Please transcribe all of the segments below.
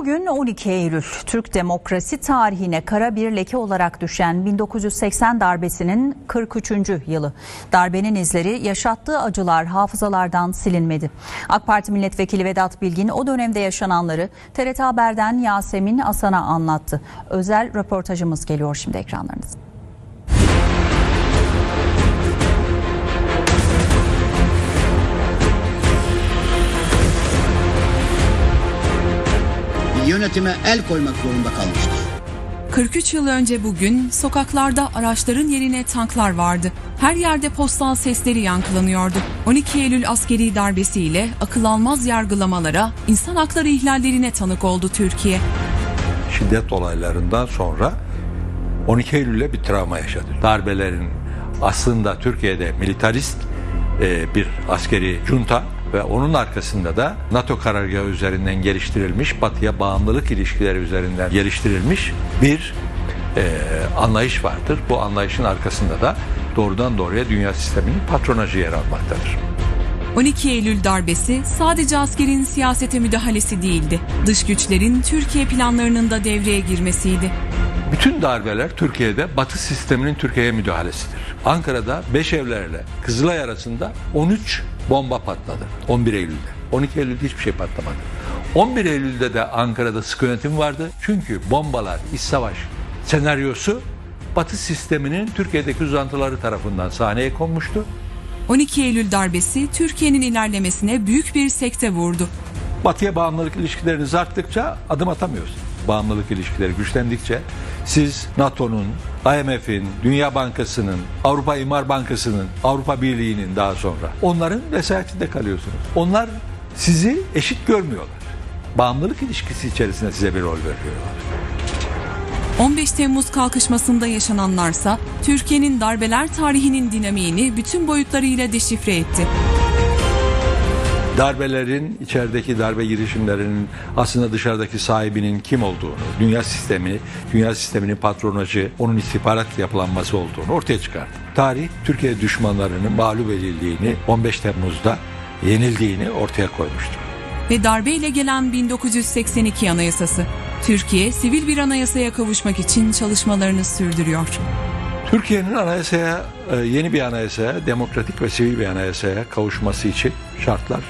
Bugün 12 Eylül Türk demokrasi tarihine kara bir leke olarak düşen 1980 darbesinin 43. yılı. Darbenin izleri yaşattığı acılar hafızalardan silinmedi. AK Parti Milletvekili Vedat Bilgin o dönemde yaşananları TRT Haber'den Yasemin Asan'a anlattı. Özel röportajımız geliyor şimdi ekranlarınıza. Yönetime el koymak zorunda kalmıştır. 43 yıl önce bugün sokaklarda araçların yerine tanklar vardı. Her yerde postal sesleri yankılanıyordu. 12 Eylül askeri darbesiyle akıl almaz yargılamalara, insan hakları ihlallerine tanık oldu Türkiye. şiddet olaylarından sonra 12 Eylül'e bir travma yaşadı. Darbelerin aslında Türkiye'de militarist e, bir askeri junta ve onun arkasında da NATO karargahı üzerinden geliştirilmiş, batıya bağımlılık ilişkileri üzerinden geliştirilmiş bir e, anlayış vardır. Bu anlayışın arkasında da doğrudan doğruya dünya sisteminin patronajı yer almaktadır. 12 Eylül darbesi sadece askerin siyasete müdahalesi değildi. Dış güçlerin Türkiye planlarının da devreye girmesiydi. Bütün darbeler Türkiye'de Batı sisteminin Türkiye'ye müdahalesidir. Ankara'da Beşevlerle Kızılay arasında 13 bomba patladı 11 Eylül'de. 12 Eylül'de hiçbir şey patlamadı. 11 Eylül'de de Ankara'da sıkı yönetim vardı. Çünkü bombalar, iç savaş senaryosu Batı sisteminin Türkiye'deki uzantıları tarafından sahneye konmuştu. 12 Eylül darbesi Türkiye'nin ilerlemesine büyük bir sekte vurdu. Batıya bağımlılık ilişkileriniz arttıkça adım atamıyorsunuz. Bağımlılık ilişkileri güçlendikçe siz NATO'nun, IMF'in, Dünya Bankası'nın, Avrupa İmar Bankası'nın, Avrupa Birliği'nin daha sonra onların vesayetinde kalıyorsunuz. Onlar sizi eşit görmüyorlar. Bağımlılık ilişkisi içerisinde size bir rol veriyorlar. 15 Temmuz kalkışmasında yaşananlarsa Türkiye'nin darbeler tarihinin dinamiğini bütün boyutlarıyla deşifre etti. Darbelerin, içerideki darbe girişimlerinin aslında dışarıdaki sahibinin kim olduğunu, dünya sistemi, dünya sisteminin patronajı, onun istihbarat yapılanması olduğunu ortaya çıkardı. Tarih, Türkiye düşmanlarının mağlup edildiğini, 15 Temmuz'da yenildiğini ortaya koymuştur. Ve darbeyle gelen 1982 Anayasası. Türkiye sivil bir anayasaya kavuşmak için çalışmalarını sürdürüyor. Türkiye'nin anayasaya, e, yeni bir anayasaya, demokratik ve sivil bir anayasaya kavuşması için şartlar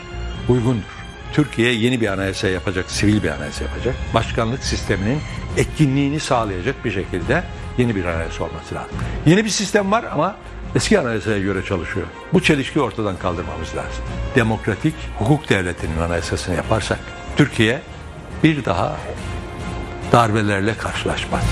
uygundur. Türkiye yeni bir anayasa yapacak, sivil bir anayasa yapacak. Başkanlık sisteminin etkinliğini sağlayacak bir şekilde yeni bir anayasa olması lazım. Yeni bir sistem var ama eski anayasaya göre çalışıyor. Bu çelişkiyi ortadan kaldırmamız lazım. Demokratik hukuk devletinin anayasasını yaparsak Türkiye bir daha darbelerle karşılaşmaz.